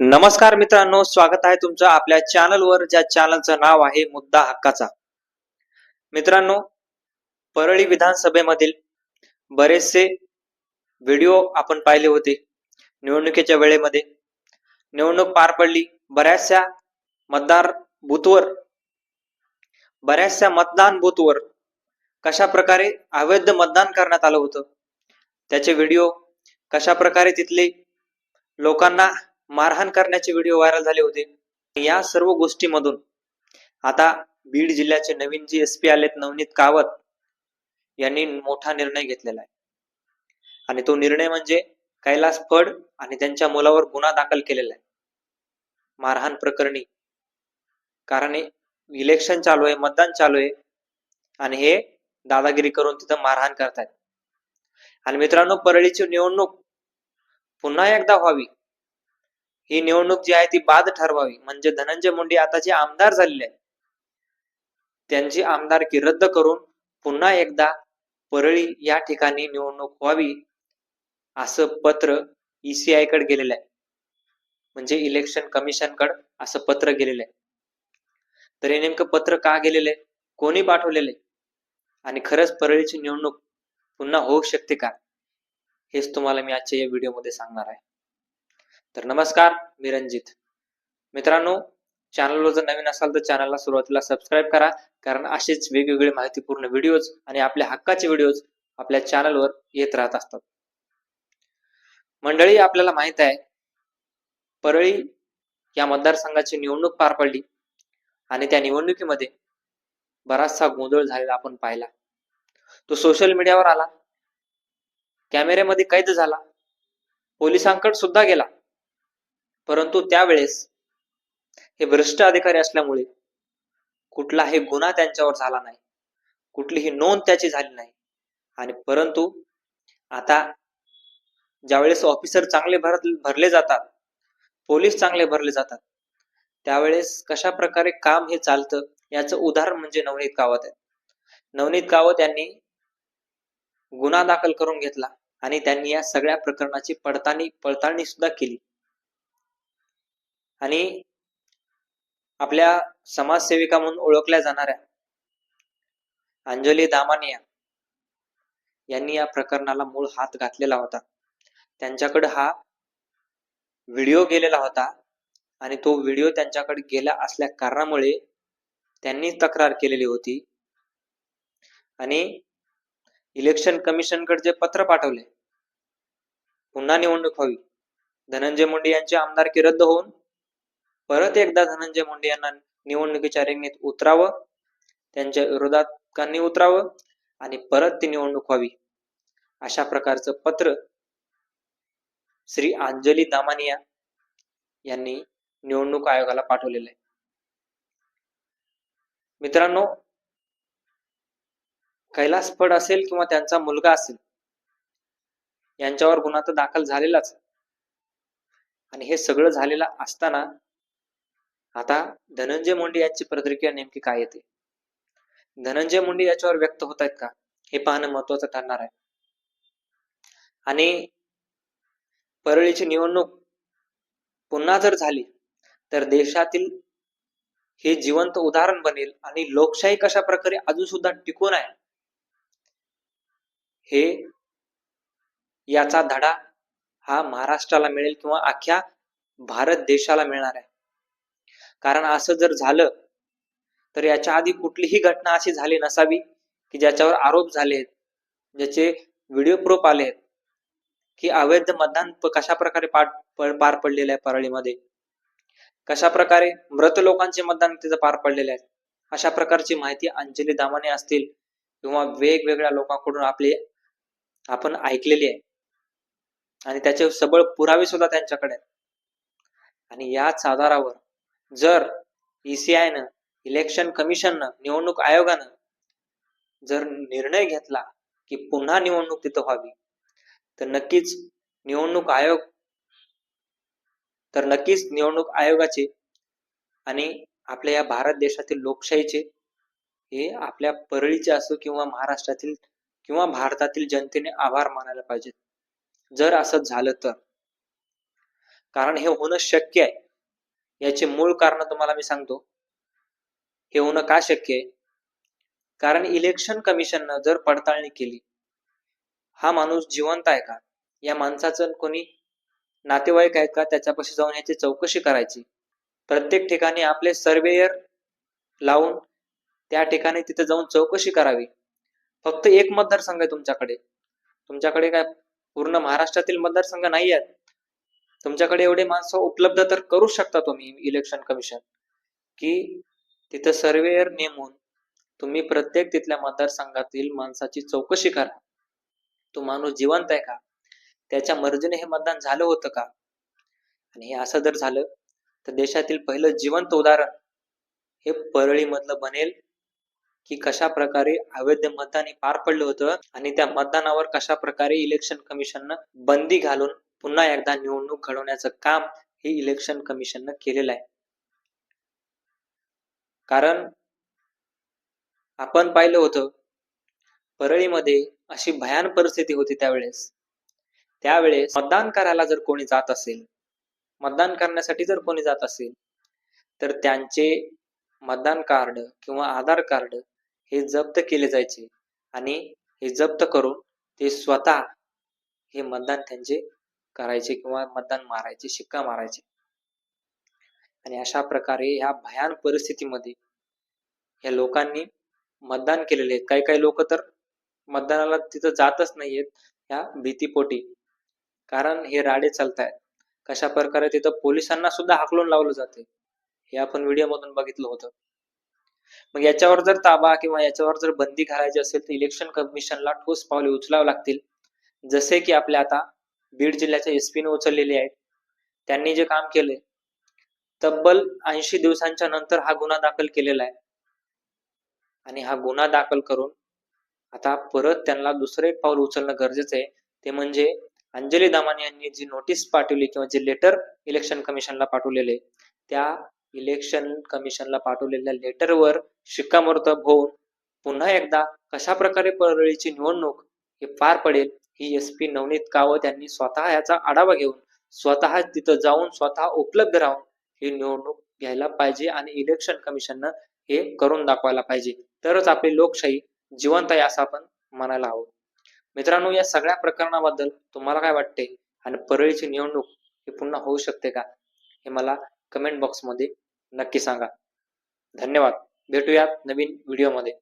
नमस्कार मित्रांनो स्वागत आहे तुमचं आपल्या चॅनलवर ज्या चॅनलचं नाव आहे मुद्दा हक्काचा. मित्रांनो परळी विधानसभेमधील बरेचसे व्हिडिओ आपण पाहिले होते निवडणुकीच्या वेळेमध्ये. निवडणूक पार पडली बऱ्याचशा मतदार बूथवर बऱ्याचशा मतदान बूथवर कशा प्रकारे अवैध मतदान करण्यात आलं होतं? त्याचे व्हिडिओ कशा प्रकारे तिथले लोकांना मारहाण करण्याचे व्हिडिओ व्हायरल झाले होते. या सर्व गोष्टीमधून आता बीड जिल्ह्याचे नवीन जे एस पी आलेत नवनीत कावत यांनी मोठा निर्णय घेतलेला आहे. आणि तो निर्णय म्हणजे कैलास फड आणि त्यांच्या मुलावर गुन्हा दाखल केलेला आहे. मारहाण प्रकरणी कारण इलेक्शन चालू आहे मतदान चालू आहे आणि हे दादागिरी करून तिथं मारहाण करतायत. आणि मित्रांनो परळीची निवडणूक पुन्हा एकदा व्हावी. ही निवडणूक जी आहे ती बाद ठरवावी. म्हणजे धनंजय मुंडे आता जे आमदार झालेले आहेत त्यांची आमदारकी रद्द करून पुन्हा एकदा परळी या ठिकाणी निवडणूक व्हावी असं पत्र ईसीआयकडे गेलेलं आहे. म्हणजे इलेक्शन कमिशनकडे असं पत्र गेलेलं आहे. तर हे नेमकं पत्र का गेलेलं आहे? कोणी पाठवलेलं आहे? आणि खरंच परळीची निवडणूक पुन्हा होऊ शकते का? हेच तुम्हाला मी आजच्या या व्हिडिओमध्ये सांगणार आहे. तर नमस्कार मी रणजित. मित्रांनो चॅनलवर जर नवीन असाल तर चॅनलला सुरुवातीला सबस्क्राईब करा कारण असेच वेगवेगळे माहितीपूर्ण व्हिडिओज आणि आपल्या हक्काचे व्हिडिओज आपल्या चॅनलवर येत राहत असतात. मंडळी आपल्याला माहीत आहे परळी या मतदारसंघाची निवडणूक पार पडली आणि त्या निवडणुकीमध्ये बराचसा गोंधळ झालेला आपण पाहिला. तो सोशल मीडियावर आला. कॅमेऱ्यामध्ये कैद झाला. पोलिसांकडे सुद्धा गेला. परंतु त्यावेळेस हे भ्रष्ट अधिकारी असल्यामुळे कुठलाही गुन्हा त्यांच्यावर झाला नाही. कुठलीही नोंद त्याची झाली नाही. आणि परंतु आता ज्यावेळेस ऑफिसर चांगले भर भरले जातात पोलीस चांगले भरले जातात त्यावेळेस कशा प्रकारे काम हे चालतं याचं उदाहरण म्हणजे नवनीत कावत आहे. नवनीत कावत यांनी गुन्हा दाखल करून घेतला आणि त्यांनी या सगळ्या प्रकरणाची पडताळणी पडताळणी सुद्धा केली. आणि आपल्या समाजसेविका म्हणून ओळखल्या जाणाऱ्या अंजली दामानिया यांनी या प्रकरणाला मूळ हात घातलेला होता. त्यांच्याकडे हा व्हिडिओ गेलेला होता आणि तो व्हिडिओ त्यांच्याकडे गेला असल्या कारणामुळे त्यांनी तक्रार केलेली होती आणि इलेक्शन कमिशनकडे जे पत्र पाठवले पुन्हा निवडणूक व्हावी धनंजय मुंडे यांची आमदारकी रद्द होऊन परत एकदा धनंजय मुंडे यांना निवडणुकीच्या रिंगणीत उतरावं त्यांच्या विरोधात उतरावं आणि परत ती निवडणूक व्हावी. अशा प्रकारचं पत्र श्री अंजली दामानिया यांनी निवडणूक आयोगाला पाठवलेलं आहे. मित्रांनो कैलास फड असेल किंवा त्यांचा मुलगा असेल यांच्यावर गुन्हा तर दाखल झालेलाच आणि हे सगळं झालेलं असताना आता धनंजय मुंडे यांची प्रतिक्रिया नेमकी काय येते? धनंजय मुंडे याच्यावर व्यक्त होत आहेत का? हे पाहणं महत्वाचं ठरणार आहे. आणि परळीची निवडणूक पुन्हा जर झाली तर देशातील हे जिवंत उदाहरण बनेल आणि लोकशाही कशा प्रकारे अजून सुद्धा टिकून आहे हे याचा धडा हा महाराष्ट्राला मिळेल किंवा अख्ख्या भारत देशाला मिळणार आहे. कारण असं जर झालं तर याच्या आधी कुठलीही घटना अशी झाली नसावी की ज्याच्यावर आरोप झाले ज्याचे व्हिडिओ प्रूफ आले की अवैध मतदान कशा प्रकारे पार पडलेलं आहे परळीमध्ये? कशा प्रकारे मृत लोकांचे मतदान तिथं पार पडलेले आहेत अशा प्रकारची माहिती अंजली दामाने असतील किंवा वेगवेगळ्या लोकांकडून आपले आपण ऐकलेली आहे. आणि त्याचे सबळ पुरावे सुद्धा त्यांच्याकडे आहेत. आणि याच आधारावर जर ईसीआयनं इलेक्शन कमिशननं निवडणूक आयोगानं जर निर्णय घेतला की पुन्हा निवडणूक तिथं व्हावी तर नक्कीच निवडणूक आयोग तर नक्कीच निवडणूक आयोगाचे आणि आपल्या या भारत देशातील लोकशाहीचे हे आपल्या परळीचे असो किंवा महाराष्ट्रातील किंवा भारतातील जनतेने आभार मानायला पाहिजेत. जर असं झालं तर. कारण हे होणं शक्य आहे. याचे मूळ कारण तुम्हाला मी सांगतो. हे होणं का शक्य आहे? कारण इलेक्शन कमिशननं जर पडताळणी केली हा माणूस जिवंत आहे का? या माणसाचं कोणी नातेवाईक आहेत का? त्याच्यापाशी जाऊन याची चौकशी करायची. प्रत्येक ठिकाणी आपले सर्वेयर लावून त्या ठिकाणी तिथे जाऊन चौकशी करावी. फक्त एक मतदारसंघ आहे तुमच्याकडे. तुमच्याकडे काय पूर्ण महाराष्ट्रातील मतदारसंघ नाही आहेत? तुमच्याकडे एवढे माणसं उपलब्ध तर करू शकता तुम्ही इलेक्शन कमिशन की तिथं सर्वेअर नेमून तुम्ही प्रत्येक तिथल्या मतदारसंघातील माणसाची चौकशी करा. तो माणूस जिवंत आहे का? त्याच्या मर्जीने हे मतदान झालं होतं का? आणि हे असं जर झालं तर देशातील पहिलं जिवंत उदाहरण हे परळी मधलं बनेल की कशा प्रकारे अवैध मतदान हे पार पडलं होतं आणि त्या मतदानावर कशा प्रकारे इलेक्शन कमिशननं बंदी घालून पुन्हा एकदा निवडणूक घडवण्याचं काम हे इलेक्शन कमिशननं केलेलं आहे. कारण आपण पाहिलं होतं परळीमध्ये अशी भयान परिस्थिती होती त्यावेळेस. त्यावेळेस मतदान करायला जर कोणी जात असेल मतदान करण्यासाठी जर कोणी जात असेल तर त्यांचे मतदान कार्ड किंवा आधार कार्ड हे जप्त केले जायचे आणि हे जप्त करून ते स्वतः हे मतदान त्यांचे करायचे किंवा मतदान मारायचे शिक्का मारायचे. आणि अशा प्रकारे ह्या भयान परिस्थितीमध्ये या लोकांनी मतदान केलेले आहेत. काही काही लोक तर मतदानाला तिथं जातच नाहीयेत या भीतीपोटी. कारण हे राडे चालतायत. कशा प्रकारे तिथं पोलिसांना सुद्धा हाकलून लावलं जाते हे आपण व्हिडिओ मधून बघितलं होतं. मग याच्यावर जर ताबा किंवा याच्यावर जर बंदी घालायची असेल तर इलेक्शन कमिशनला ठोस पावले उचलावे लागतील. जसे की आपल्या आता बीड जिल्ह्याच्या एसपीने उचललेले आहेत. त्यांनी जे काम केले तब्बल ऐंशी दिवसांच्या नंतर हा गुन्हा दाखल केलेला आहे. आणि हा गुन्हा दाखल करून आता परत त्यांना दुसरं एक पाऊल उचलणं गरजेचं आहे. ते म्हणजे अंजली दामाने यांनी जी नोटीस पाठवली किंवा जे लेटर इलेक्शन कमिशनला पाठवलेले त्या इलेक्शन कमिशनला पाठवलेल्या लेटरवर शिक्कामोर्तब होऊन पुन्हा एकदा कशा प्रकारे परळीची निवडणूक हे पार पडेल ही एस पी नवनीत कावत यांनी स्वतः याचा आढावा घेऊन स्वतः तिथं जाऊन स्वतः उपलब्ध राहून ही निवडणूक घ्यायला पाहिजे आणि इलेक्शन कमिशननं हे करून दाखवायला पाहिजे. तरच आपली लोकशाही जिवंत आहे असं आपण म्हणायला हवं. मित्रांनो या सगळ्या प्रकरणाबद्दल तुम्हाला काय वाटते? आणि परळीची निवडणूक हे पुन्हा होऊ शकते का? हे मला कमेंट बॉक्समध्ये नक्की सांगा. धन्यवाद. भेटूयात नवीन व्हिडिओमध्ये